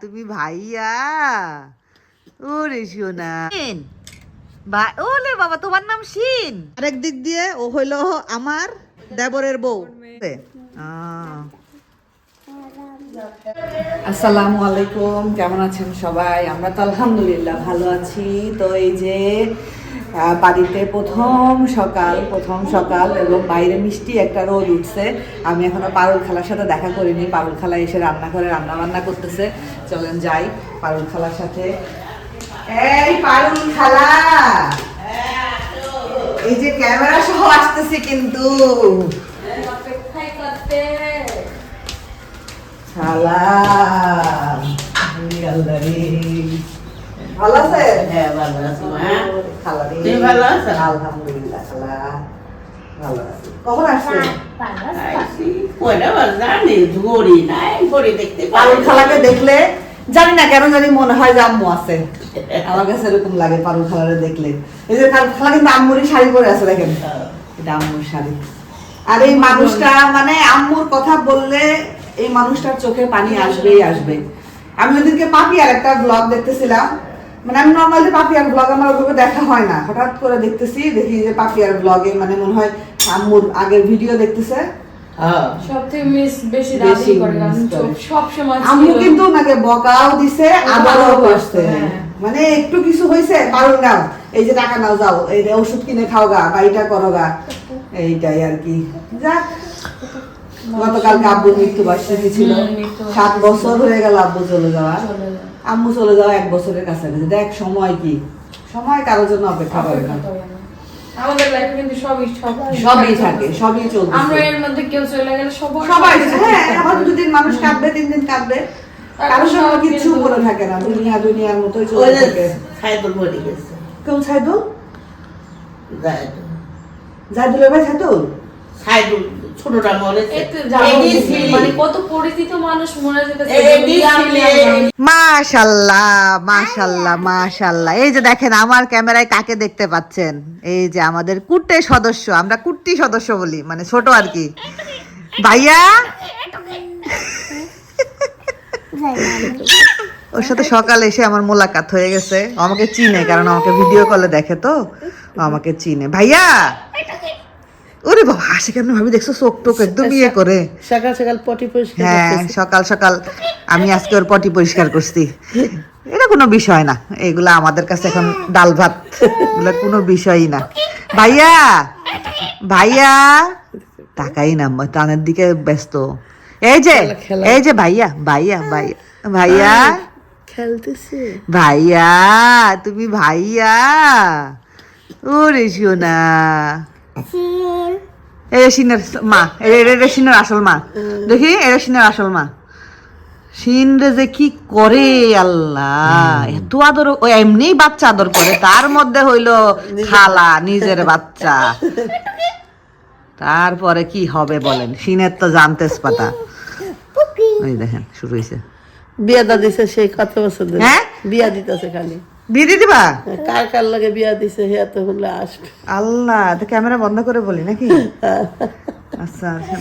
তুমি ভাইয়া। ওরে সোনা। ওলে বাবা তোমার নাম শিন। আরেক দিক দিয়ে ও হইল আমার দেবরের বউ। আসসালামু আলাইকুম কেমন আছেন সবাই? আমরা তো আলহামদুলিল্লাহ ভালো আছি। তো এই যে বাড়িতে প্রথম সকাল প্রথম সকাল এবং বাইরে মিষ্টি একটা রোদ উঠছে। আমি এখনও পারুল খালার সাথে দেখা করিনি। পারুল খালা এসে রান্না করে, রান্না বান্না করতেছে। চলেন যাই পারুল খালার সাথে। এই পারুল খালা! এই যে ক্যামেরা সহ আসতেছে কিন্তু। রে। ভালো হ্যাঁ ভালো আছি মা। খালা তুমি ভালো আছো? আলহামদুলিল্লাহ খালা। ভালো আছি। কখন আসছেন আইসি কয়টা বার জানি ঘড়ি নাই ঘড়ি দেখতে পারুল খালাকে দেখলে জানি না কেন জানি মনে হয় যে আম্মু আছে। আমার কাছে এরকম লাগে পারুল খালারে দেখলে। এই যে খালা খালা কিন্তু আম্মুরই শাড়ি পরে আছে দেখেন। এটা আম্মুর শাড়ি। আর এই মানুষটা মানে আম্মুর কথা বললে এই মানুষটার চোখে পানি আসবেই আসবে। আমি ওদিনকে আর একটা ব্লগ দেখতেছিলাম। মানে আমি নর্মালি পাপিয়ার ব্লগ আমার ওভাবে দেখা হয় না। হঠাৎ করে দেখতেছি দেখি যে পাপিয়ার ব্লগে মানে মনে হয় আম্মুর আগের ভিডিও দেখতেছে। হ্যাঁ। আম্মু কিন্তু ওনাকে বকাও দিছে আবারও করছে হ্যাঁ। মানে একটু কিছু হয়েছে নাও এই যে টাকা নাও যাও এই যে ওষুধ কিনে খাও গা বা এটা করো গা এইটাই আর কি। যাক গতকালকে আব্বুর মৃত্যু বার্ষিকী ছিল সাত বছর হয়ে গেল আব্বু চলে যাওয়া। আম্মু চলে যাওয়া এক বছরের কাছাকাছি। দেখ সময় কি? সময় কারোর জন্য অপেক্ষা করে না। আমাদের লাইফে কিন্তু সবই সবই থাকে। সবই চলছে আমরা এর মধ্যে কেউ চলে গেলে সবাই হ্যাঁ। দুদিন মানুষ কাঁদবে তিন দিন কাঁদবে। কারোর সঙ্গে করে থাকে। না। দুনিয়া দুনিয়ার মতোই ওই চলে থাকে। সাইদুল মরে গেছে। জায়দুল। জাইদুলের ভাই সাইদুল ছোটটা। মানে কত পরিচিত মানুষ মনে যেতেছে এডি ছিলি। মাশাল্লাহ মাশাল্লাহ মাশাল্লাহ। এই যে দেখেন আমার ক্যামেরায় কাকে দেখতে পাচ্ছেন? এই যে আমাদের কুট্টে সদস্য আমরা কুট্টি সদস্য বলি মানে ছোট আর কি। ভাইয়া? ওর সাথে সকালে এসে আমার মোলাকাত হয়ে গেছে। আমাকে চিনে কারণ আমাকে ভিডিও কলে দেখে তো। আমাকে চিনে। ভাইয়া? ওরে বাবা হাসি কেন ভাবি? দেখছ চোখ টোক একদম ইয়ে করে। সকাল সকাল পটি পরিষ্কার হ্যাঁ সকাল সকাল আমি আজকে ওর পটি পরিষ্কার করছি। এটা কোনো বিষয় না। এগুলা আমাদের কাছে এখন ডাল ভাত। এগুলো কোনো বিষয়ই না। ভাইয়া ভাইয়া তাকাই না টানের দিকে ব্যস্ত। এই যে এই যে ভাইয়া ভাইয়া ভাইয়া ভাইয়া। খেলতেছে। ভাইয়া তুমি ভাইয়া। ওরে সোনা। এটা সিনের মা এটা সিনের আসল মা। দেখি এটা সিনের আসল মা। সিন রে যে কি করে আল্লাহ। এত আদর ও এমনিই বাচ্চা আদর করে তার মধ্যে হইল খালা নিজের বাচ্চা। তারপরে কি হবে বলেন? সিনের তো জানতেস পাতা। ওই দেখেন শুরু হয়েছে বিয়া দিছে সেই কত বছর হ্যাঁ? বিয়া দিতেছে খালি। বিয়ে দিয়ে দিবা? কার কার লগে বিয়া দিছে হে তো হলে আসবে। আল্লাহ তো ক্যামেরা বন্ধ করে বলি নাকি? আচ্ছা আচ্ছা।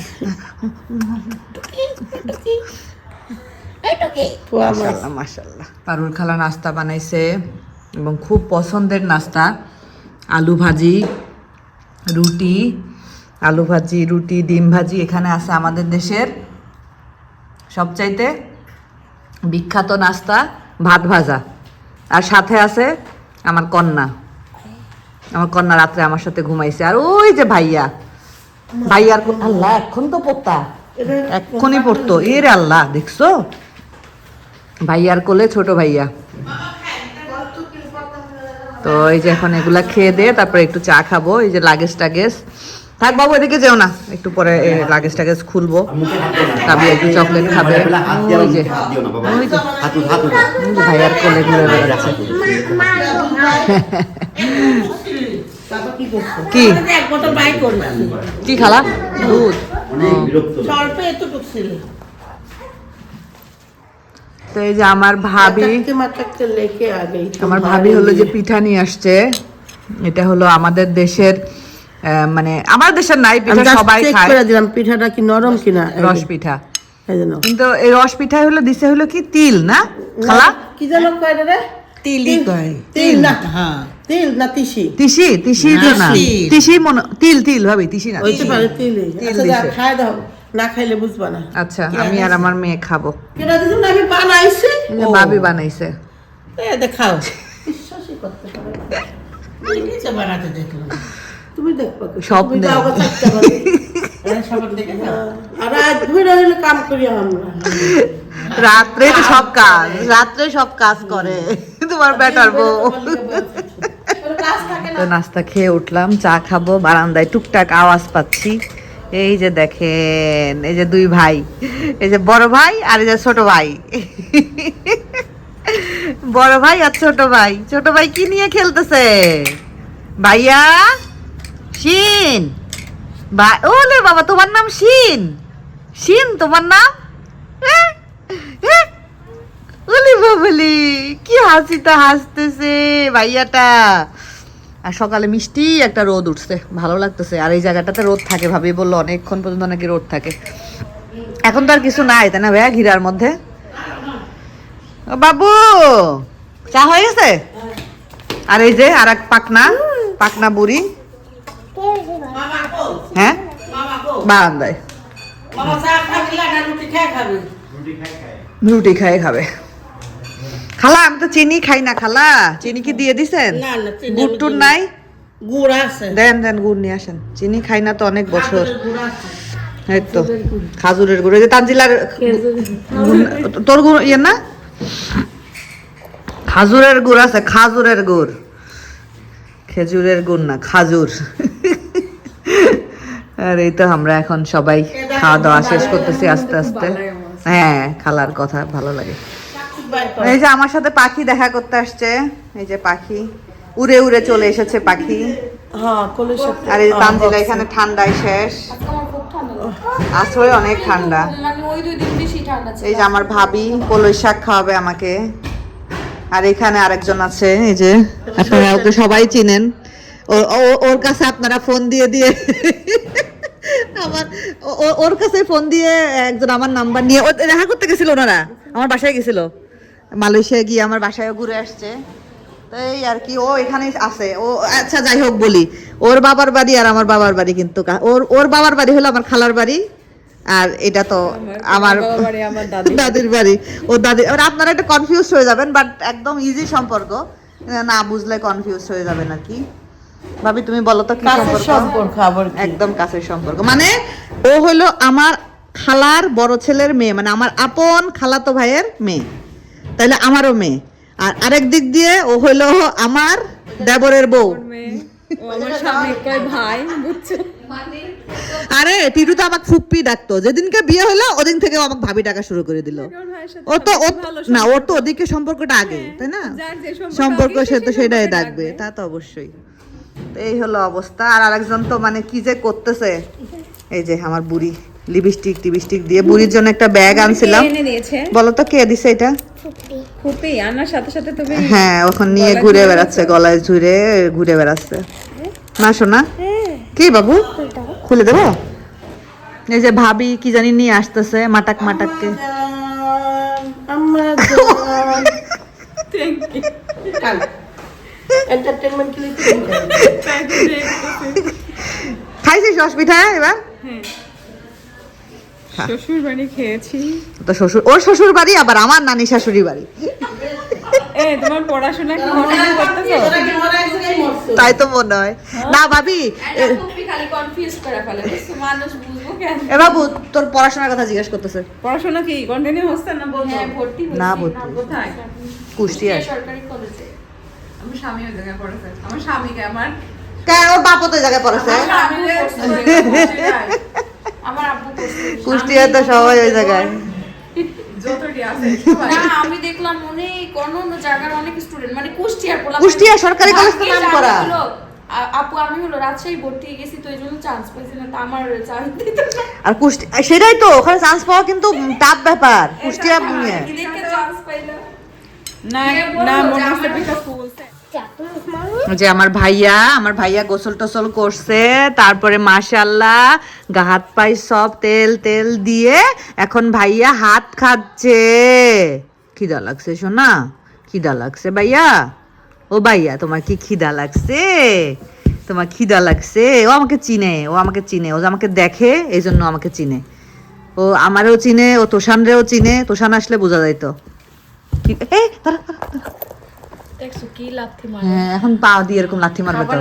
পোয়া মাশাল্লাহ মাশাল্লাহ পারুল খালা নাস্তা বানাইছে এবং খুব পছন্দের নাস্তা। আলু ভাজি রুটি আলু ভাজি রুটি ডিম ভাজি এখানে আছে আমাদের দেশের সবচাইতে বিখ্যাত নাস্তা ভাত ভাজা। আর সাথে আছে আমার কন্যা। আমার কন্যা রাত্রে আমার সাথে ঘুমাইছে। আর ওই যে ভাইয়া। ভাইয়ার আল্লাহ, এখন তো পড়তা এক্ষুনি পড়তো। এর আল্লাহ, দেখছ? ভাইয়ার কোলে ছোট ভাইয়া। তো এই যে এখন এগুলা খেয়ে দে, তারপরে একটু চা খাব। এই যে লাগেজ টাগেজ। থাক বাবু এদিকে যেও না। একটু পরে লাগেজ টাগেজ খুলবো। তারপরে একটু চকলেট খাবে। ওই যে। ওই যে। ভাইয়ার কোলে ঘুরে বেড়াচ্ছে। কি? কি খালা? দুধ। তো এই যে আমার ভাবি আমার ভাবি হলো যে পিঠা নিয়ে আসছে। এটা হলো আমাদের দেশের মানে আমার দেশের নাই পিঠা সবাই খায়। করে দিলাম পিঠাটা কি নরম কিনা? রস পিঠা। কিন্তু এই রস পিঠায় হলো দিছে হলো কি? তিল না? খালা? কি যেন কয় রে কয়। তিল না হ্যাঁ তিল না তিসি। তিসি তিসি তো না। তিসি। মনে তিল তিল ভাবি তিসি না হইতে পারে তিল তিল আচ্ছা যা, দিছে। খাই দাও। না খাইলে বুঝবা না। আচ্ছা আমি আর আমার মেয়ে খাব। কেনা দিদি না আমি বানাইছি বাবি বানাইছে। এ দেখাও। বিশ্বাসই করতে পারে। বানাতে দেখলাম। তুমি দেখবা স্বপ্নে। করি রাত্রে তো সব কাজ রাত্রে সব কাজ করে। তোমার বেটার বউ। তো নাস্তা খেয়ে উঠলাম চা খাব বারান্দায় টুকটাক আওয়াজ পাচ্ছি। এই যে দেখেন এই যে দুই ভাই এই যে বড় ভাই আর এই যে ছোট ভাই। বড় ভাই আর ছোট ভাই। ছোট ভাই কি নিয়ে খেলতেছে? ভাইয়া? শিন। বা ওলে বাবা, তোমার নাম শিন। শিন, তোমার নাম? ওলে বাবলি কি হাসিটা হাসতেছে ভাইয়াটা। আর সকালে মিষ্টি একটা রোদ উঠছে, ভালো লাগতেছে। আর এই জায়গাটাতে রোদ থাকে ভাবি বলল, অনেকক্ষণ পর্যন্ত নাকি রোদ থাকে। এখন তো আর কিছু নাই, তাই না ভাইয়া, ঘিরার মধ্যে? বাবু, চা হয়ে গেছে? আর এই যে আর এক পাকনা পাকনা বুড়ি মামা কো হ্যাঁ মামা কো বারান্দায়। রুটি খাই খাবি? রুটি খায় খাবে। খালা আমি তো চিনি খাই না খালা। চিনি কি দিয়ে দিছেন? না না চিনি গুড় টুর নাই? গুড় আছে। দেন দেন গুড় নিয়ে আসেন। চিনি খাই না তো অনেক বছর। এই তো খাজুরের গুড়। এই যে তানজিলার তোর গুড় ইয়ে না? খাজুরের গুড় আছে খাজুরের গুড়। খেজুরের গুড় না খাজুর। আর এই তো আমরা এখন সবাই খাওয়া দাওয়া শেষ করতেছি আস্তে আস্তে। হ্যাঁ খালার কথা ভালো লাগে। এই যে আমার সাথে পাখি দেখা করতে আসছে। এই যে পাখি উড়ে উড়ে চলে এসেছে পাখি। হ্যাঁ আর এই তানজিলা এখানে ঠান্ডায় শেষ। আসলে অনেক ঠান্ডা। এই যে আমার ভাবি কলই শাক খাওয়াবে আমাকে। আর এখানে আরেকজন আছে এই যে আপনারা ওকে সবাই চিনেন। ওর কাছে আপনারা ফোন দিয়ে দিয়ে আমার ওর কাছে ফোন দিয়ে একজন আমার নাম্বার নিয়ে ও দেখা করতে গেছিল ওনারা আমার বাসায় গেছিল। মালয়েশিয়া গিয়ে আমার বাসায়ও ঘুরে আসছে। তো এই আর কি ও এখানেই আছে। ও আচ্ছা যাই হোক বলি ওর বাবার বাড়ি আর আমার বাবার বাড়ি কিন্তু ওর ওর বাবার বাড়ি হলো আমার খালার বাড়ি আর এটা তো আমার দাদির বাড়ি। ও দাদি আপনারা একটা কনফিউজ হয়ে যাবেন বাট একদম ইজি সম্পর্ক। না বুঝলে কনফিউজ হয়ে যাবেন আর কি। ভাবি তুমি বলো তো কি সম্পর্ক? একদম কাছের সম্পর্ক। মানে ও হলো আমার খালার বড় ছেলের মেয়ে মানে আমার আপন খালাতো ভাইয়ের মেয়ে তাহলে আমারও মেয়ে। আর আরেক দিক দিয়ে ও হলো আমার দেবরের বউ। আরে টিটু তো আমাকে ফুপ্পি ডাকতো। যেদিনকে বিয়ে হলো ওদিন থেকে ও আমাকে ভাবি ডাকা শুরু করে দিল। ও তো না ওর তো ওদিকে সম্পর্কটা আগে তাই না? সম্পর্ক সে তো সেটাই ডাকবে। তা তো অবশ্যই। এই হলো অবস্থা। আর আরেকজন তো মানে কি যে করতেছে? এই যে আমার বুড়ি লিপস্টিক টিপস্টিক দিয়ে বুড়ির জন্য একটা ব্যাগ আনছিলাম। এনে বলো তো কে দিছে এটা? ফুপি। আনার সাথে সাথে তুমি হ্যাঁ ওখান নিয়ে ঘুরে বেড়াচ্ছে গলায় ঝুরে ঘুরে বেড়াচ্ছে। না শোনা কি বাবু? খুলে দেবো? এই যে ভাবি কি জানি নিয়ে আসতেছে মাটাক মাটাককে আমার এন্টারটেইনমেন্ট কি লিখতে খাইছিস অসুবিধা এবার? শ্বশুর বাড়ি খেয়েছি। তো শ্বশুর ওর শ্বশুর বাড়ি আবার আমার নানি শাশুড়ি বাড়ি। এ তোমার পড়াশোনা কি মনে করতেছো? তাই তো মনে হয়। না ভাবি একটা খুবই খালি কনফিউজ করে ফেলে। বুঝছ? মানুষ বুঝব কেন? এ বাবু তোর পড়াশোনার কথা জিজ্ঞেস করতেছে। পড়াশোনা কি? কন্টিনিউ হচ্ছে না হ্যাঁ ভর্তি না ভর্তি কুষ্টিয়া সরকারি কলেজে আমার স্বামী ওই জায়গায় পড়েছে। আমার স্বামীকে আমার কেন? ওর বাপ তো জায়গায় পড়েছে? আমার আব্বু। তো সবাই ওই জায়গায়। যতটি আছে সবাই। না আমি দেখলাম অনেক অন্য অন্য জায়গার অনেক স্টুডেন্ট মানে কুষ্টিয়ার কুষ্টিয়া সরকারি কলেজ তো নাম করা। হলো, আপু আমি হলো রাজশাহী ভর্তি গেছি তো এই জন্য চান্স পাইছি না তো আমার চান্স দিত আর কুষ্টিয়া সেটাই তো ওখানে চান্স পাওয়া কিন্তু টাফ ব্যাপার কুষ্টিয়া চান্স পাইলাম না না মনে হচ্ছে ফুলছে যে আমার ভাইয়া আমার ভাইয়া গোসল টোসল করছে তারপরে মাশাল্লাহ গা হাত পাই সব তেল তেল দিয়ে এখন ভাইয়া হাত খাচ্ছে। খিদা লাগছে শোনা খিদা লাগছে ভাইয়া। ও ভাইয়া তোমার কি খিদা লাগছে? তোমার খিদা লাগছে? ও আমাকে চিনে ও আমাকে চিনে ও আমাকে দেখে এই জন্য আমাকে চিনে। ও আমারও চিনে ও তোষানরেও চিনে তোষান আসলে বোঝা যাইতো। দাঁড়া, দাঁড়া। দেখছ কি লাথি মারে হ্যাঁ এখন পা দিয়ে এরকম লাথি মারবে তো।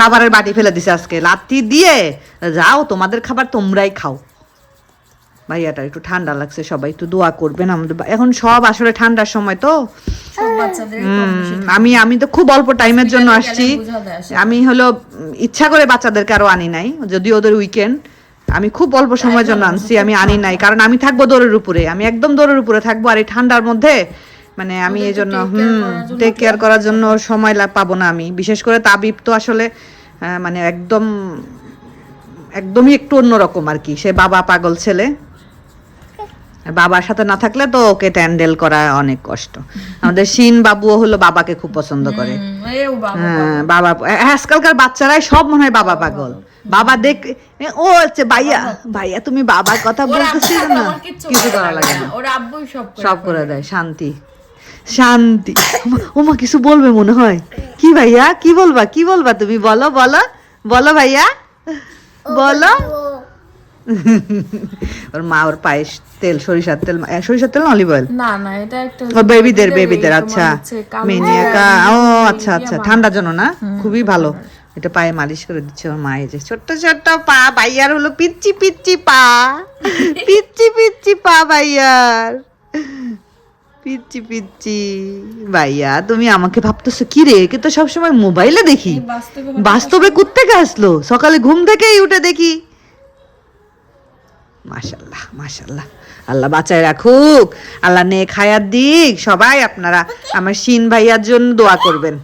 খাবারের বাটি ফেলে। দিছে আজকে। লাথি দিয়ে যাও তোমাদের খাবার তোমরাই খাও। ভাইয়াটা একটু ঠান্ডা লাগছে সবাই একটু দোয়া করবেন আমাদের এখন সব আসলে ঠান্ডার সময় তো। আমি আমি তো খুব অল্প টাইমের জন্য আসছি। আমি হলো ইচ্ছা করে বাচ্চাদেরকে আরও আনি নাই যদি ওদের উইকেন্ড আমি খুব অল্প সময়ের জন্য আনছি আমি আনি নাই কারণ আমি থাকব দৌড়ের উপরে। আমি একদম দৌড়ের উপরে থাকব আর এই ঠান্ডার মধ্যে মানে আমি এই জন্য হুম টেক কেয়ার করার জন্য সময় পাবো না আমি। বিশেষ করে তাবিব তো আসলে মানে একদম একদমই একটু অন্যরকম আর কি। সে বাবা পাগল ছেলে। বাবার সাথে না থাকলে তো ওকে ট্যান্ডেল করা অনেক কষ্ট। আমাদের শিন বাবুও হলো বাবাকে খুব পছন্দ করে। বাবা হ্যাঁ, বাবা আজকালকার বাচ্চারাই সব মনে হয় বাবা পাগল। বাবা দেখ ও হচ্ছে ভাইয়া। ভাইয়া তুমি বাবার কথা বলতেছিস না? কিছু করা লাগে না। সব করে দেয় শান্তি। শান্তি। ওমা- কিছু বলবে মনে হয়? কি ভাইয়া? কি বলবা? কি বলবা তুমি? বলো বলো। বলো ভাইয়া। বলো। ওর মা ওর পায়েস তেল সরিষার তেল সরিষার তেল অলিভ অয়েল? না না এটা একটা ও বেবিদের বেবিদের আচ্ছা। মেনিয়াকা ও আচ্ছা আচ্ছা। ঠান্ডার জন্য না? খুবই ভালো। এটা পায়ে মালিশ করে দিচ্ছে ওর মা এই যে ছোট্ট ছোট্ট পা ভাইয়ার হলো পিচ্চি পিচ্চি পা। পিচ্চি পিচ্চি পা ভাইয়ার। পিচ্চি পিচ্চি। ভাইয়া তুমি আমাকে ভাবতেছো কি রে একে তো সবসময় মোবাইলে দেখি। বাস্তবে কুত্তে আসলো। সকালে ঘুম থেকেই উঠে দেখি। মাশাল্লাহ মাশাল্লাহ আল্লাহ বাঁচায় রাখুক। আল্লাহ নে খায়ার দিক। সবাই আপনারা আমার শিন ভাইয়ার জন্য দোয়া করবেন।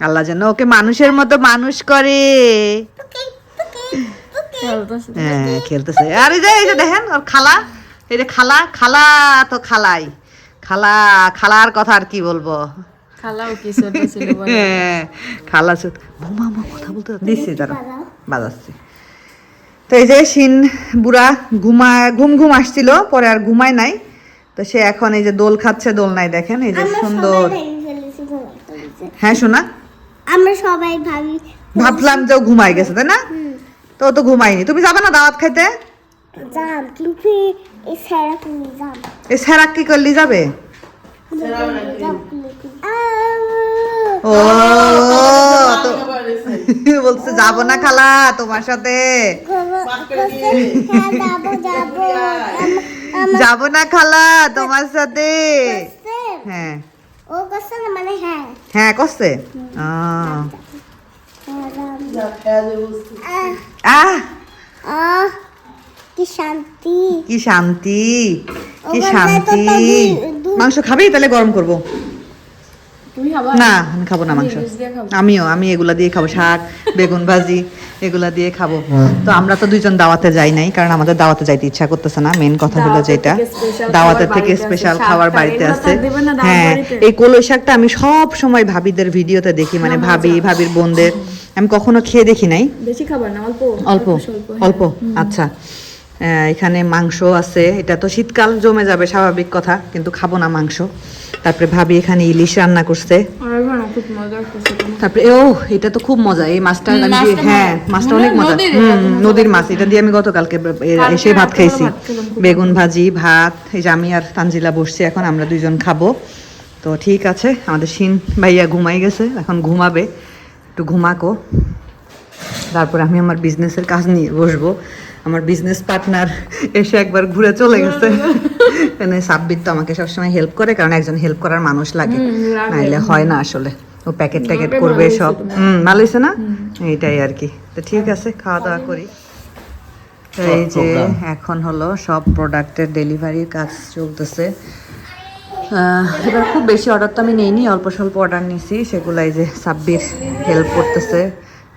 আল্লাহ যেন ওকে মানুষের মতো মানুষ করে। হ্যাঁ খেলতেছে। আর এই যে দেখেন ওর খালা। এই যে খালা খালা তো খালাই। খালা খালার কথা আর কি বলব? খালাও কি ছোট ছিল হ্যাঁ, খালা সুত বৌমা মা কথা বলতে দিচ্ছি তারা বাজাচ্ছি। তো এই যে শিন বুড়া ঘুমা ঘুম ঘুম আসছিল পরে আর ঘুমায় নাই। তো সে এখন এই যে দোল খাচ্ছে দোল নাই দেখেন এই যে সুন্দর। হ্যাঁ শোনা আমরা সবাই ভাবি ভাবলাম যে ও ঘুমাই গেছে তাই না? তো ও তো ঘুমায়নি। তুমি যাবে না দাওয়াত খাইতে? জাম কিন্তু এই স্যারাক কি করলি যাবে? ও তো বলছে যাব না খালা তোমার সাথে। হ্যাঁ যাব না খালা তোমার সাথে। হ্যাঁ। ও করছে না মানে হ্যাঁ। হ্যাঁ করছে। আহ, আহ। আহ। কি শান্তি। কি শান্তি কি শান্তি। মাংস খাবি? তাহলে গরম করব। না আমি খাব না মাংস। আমিও আমি এগুলা দিয়ে খাব শাক বেগুন ভাজি এগুলা দিয়ে খাব। তো আমরা তো দুইজন দাওয়াতে যাই নাই কারণ আমাদের দাওয়াতে যাইতে ইচ্ছা করতেছে না। মেন কথা হলো যেটা দাওয়াতের থেকে স্পেশাল খাবার বাড়িতে আছে। হ্যাঁ এই কলই শাকটা আমি সব সময় ভাবিদের ভিডিওতে দেখি মানে ভাবি ভাবির বোনদের। আমি কখনো খেয়ে দেখি নাই। বেশি খাবার না অল্প অল্প হ্যাঁ। অল্প আচ্ছা। আহ, এখানে মাংস আছে। এটা তো শীতকাল জমে যাবে স্বাভাবিক কথা কিন্তু খাব না মাংস। তারপরে ভাবি এখানে ইলিশ রান্না করছে। তারপরে ও এটা তো খুব মজা। এই মাছটা আমি হ্যাঁ মাছটা অনেক মজা। নদীর মাছ। এটা দিয়ে আমি গতকালকে এসে ভাত খাইছি বেগুন ভাজি ভাত এই যে আমি আর তানজিলা বসছি এখন আমরা দুইজন খাব। তো ঠিক আছে আমাদের শিন ভাইয়া ঘুমাই গেছে এখন ঘুমাবে। একটু ঘুমাকো। তারপরে আমি আমার বিজনেসের কাজ নিয়ে বসবো। আমার বিজনেস পার্টনার এসে একবার ঘুরে চলে গেছে। মানে সাব্বির তো আমাকে সবসময় হেল্প করে কারণ একজন হেল্প করার মানুষ লাগে। নাইলে হয় না আসলে। ও প্যাকেট ট্যাকেট করবে সব। হুম ভালো হয়েছে না? এইটাই আর কি। তো ঠিক আছে খাওয়া দাওয়া করি। এই যে এখন হলো সব প্রোডাক্টের ডেলিভারির কাজ চলতেছে। আহ, এবার খুব বেশি অর্ডার তো আমি নেইনি অল্প স্বল্প অর্ডার নিছি। সেগুলাই যে সাব্বির হেল্প করতেছে।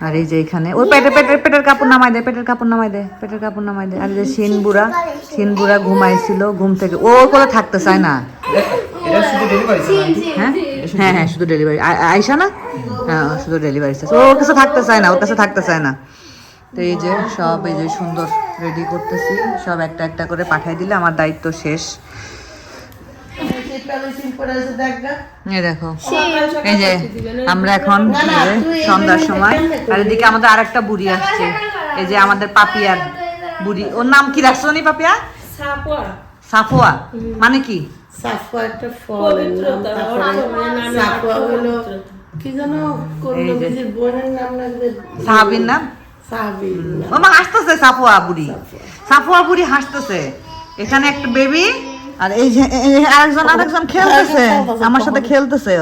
আর এই যে এখানে ওই পেটের পেটের পেটের কাপড় নামাই দে পেটের কাপড় নামাই দে পেটের কাপড় নামাই দে। আর যে শিন বুড়া শিন বুড়া ঘুমাইছিল ঘুম থেকে। ও করে থাকতে চায় না। এটা শুধু ডেলিভারি হ্যাঁ? হ্যাঁ হ্যাঁ শুধু ডেলিভারি আইসা না? হ্যাঁ শুধু ডেলিভারি ওর কাছে থাকতে চায় না ওর কাছে থাকতে চায় না। তো এই যে সব এই যে সুন্দর রেডি করতেছি। সব একটা একটা করে পাঠিয়ে দিলে আমার দায়িত্ব শেষ। দেখো। এই যে আমরা এখন সন্ধ্যার সময় আর এদিকে আমাদের আরেকটা বুড়ি আসছে। এই যে আমাদের পাপিয়ার বুড়ি। ওর নাম কি? রাখছো নি পাপিয়া? সাপুয়া। সাফোয়া। মানে কি? সাফুয়া একটা ফলের নাম হলো কি যেন করল নিজের বোনের নাম লাগবে। সাহাবির নাম? সাহাবি ও মা হাসতেছে সাফোয়া বুড়ি। সাফোয়া। বুড়ি হাসতেছে। এখানে একটা বেবি আর এই যে আরেকজন আরেকজন খেলতেছে। আমার সাথে খেলতেছে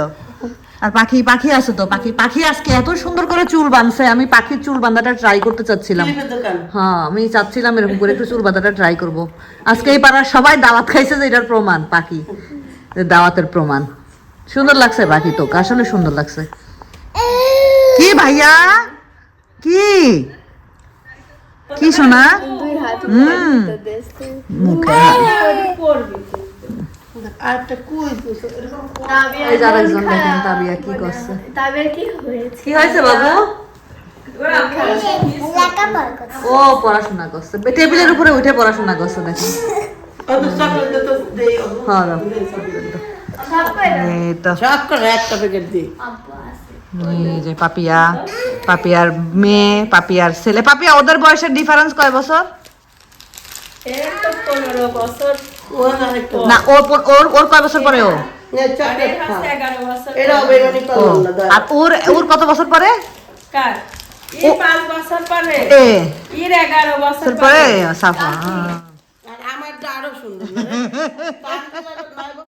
আর পাখি পাখি আছে তো পাখি পাখি আজকে এত সুন্দর করে চুল বাঁধছে আমি পাখির চুল বাঁধাটা ট্রাই করতে চাচ্ছিলাম। হ্যাঁ আমি চাচ্ছিলাম এরকম করে একটু চুল বাঁধাটা ট্রাই করব। আজকে এই পাড়ার সবাই দাওয়াত খাইছে যে এটার প্রমাণ পাখি। দাওয়াতের প্রমাণ। সুন্দর লাগছে পাখি তো আসলে সুন্দর লাগছে। কি ভাইয়া? কি? কি শোনা হুম। মুখে। তাবিয়া কি করছে। কি হয়েছে? বাবু? ও পড়াশোনা করছে। টেবিলের উপরে উঠে পড়াশোনা করছে দেই হ্যাঁ। এই যে পাপিয়া পাপিয়ার মেয়ে পাপিয়ার ছেলে। পাপিয়া ওদের বয়সের ডিফারেন্স কয় বছর? না ওর ওর ওর কয় বছর পরে ও? আর ওর ওর কত বছর পরে? বছর পরে। সাফা। আমারটা আরও সুন্দর